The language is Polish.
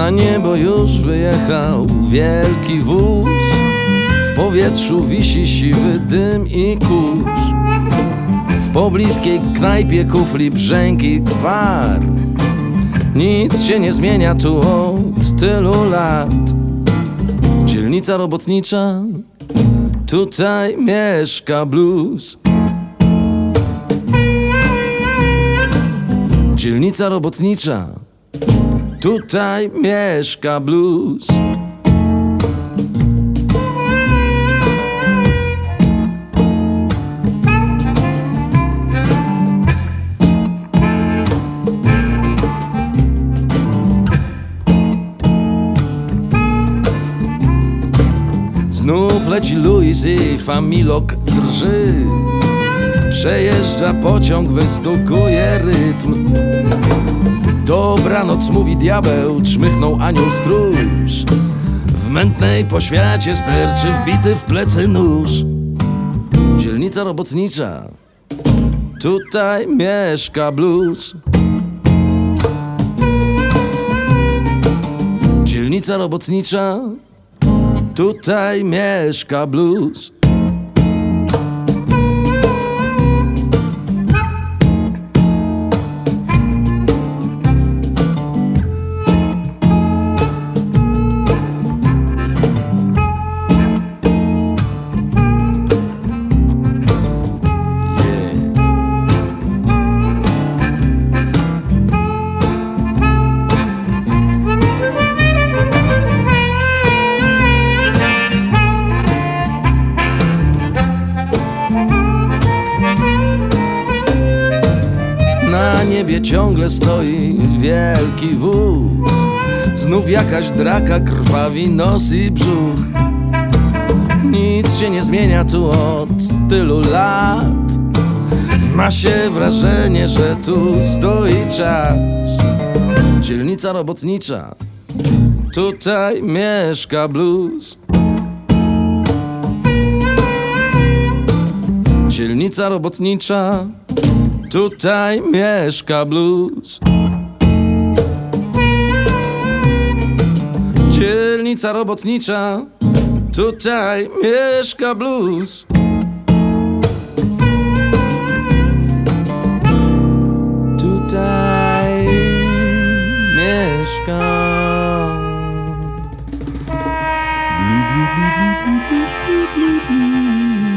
Na niebo już wyjechał wielki wóz. W powietrzu wisi siwy dym i kurz. W pobliskiej knajpie kufli brzęki gwar. Nic się nie zmienia tu od tylu lat. Dzielnica robotnicza Tutaj mieszka blues. Dzielnica robotnicza Tutaj mieszka blues. Znów leci Louis i Familok drży. Przejeżdża pociąg, wystukuje rytm Dobranoc mówi diabeł, czmychnął anioł stróż. W mętnej poświacie sterczy wbity w plecy nóż. Dzielnica robotnicza. Tutaj mieszka blues. Dzielnica robotnicza. Tutaj mieszka blues niebie ciągle stoi wielki wóz. Znów jakaś draka krwawi nos i brzuch. Nic się nie zmienia tu od tylu lat. Ma się wrażenie, że tu stoi czas. Dzielnica robotnicza Tutaj mieszka blues. Dzielnica robotnicza Tutaj mieszka blues. Dzielnica robotnicza. Tutaj mieszka blues. Tutaj mieszka. Blu, blu, blu, blu, blu, blu, blu.